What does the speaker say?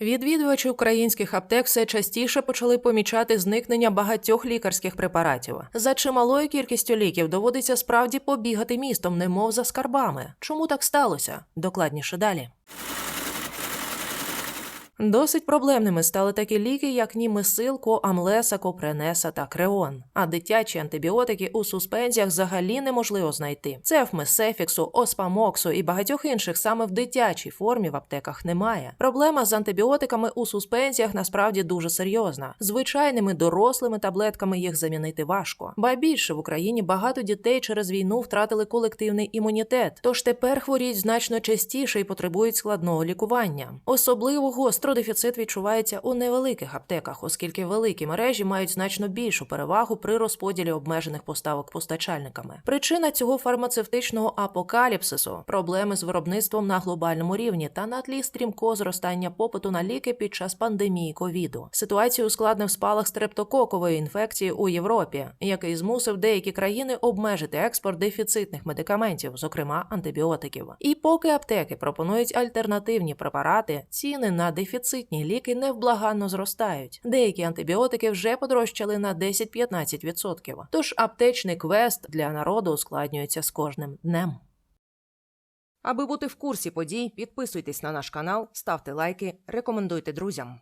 Відвідувачі українських аптек все частіше почали помічати зникнення багатьох лікарських препаратів. За чималою кількістю ліків доводиться справді побігати містом, немов за скарбами. Чому так сталося? Докладніше далі. Досить проблемними стали такі ліки, як німесил, коамлеса, копренеса та креон. А дитячі антибіотики у суспензіях взагалі неможливо знайти. Цефмесефіксу, оспамоксу і багатьох інших саме в дитячій формі в аптеках немає. Проблема з антибіотиками у суспензіях насправді дуже серйозна. Звичайними дорослими таблетками їх замінити важко. Ба більше в Україні багато дітей через війну втратили колективний імунітет, тож тепер хворіють значно частіше і потребують складного лікування. Особливо гостро дефіцит відчувається у невеликих аптеках, оскільки великі мережі мають значно більшу перевагу при розподілі обмежених поставок постачальниками. Причина цього фармацевтичного апокаліпсису проблеми з виробництвом на глобальному рівні та на тлі стрімкого зростання попиту на ліки під час пандемії ковіду. Ситуацію ускладнив спалах стрептококової інфекції у Європі, який змусив деякі країни обмежити експорт дефіцитних медикаментів, зокрема антибіотиків. І поки аптеки пропонують альтернативні препарати, ціни на дефіцитні ліки невблаганно зростають. Деякі антибіотики вже подорожчали на 10-15%. Тож аптечний квест для народу ускладнюється з кожним днем. Аби бути в курсі подій, підписуйтесь на наш канал, ставте лайки, рекомендуйте друзям.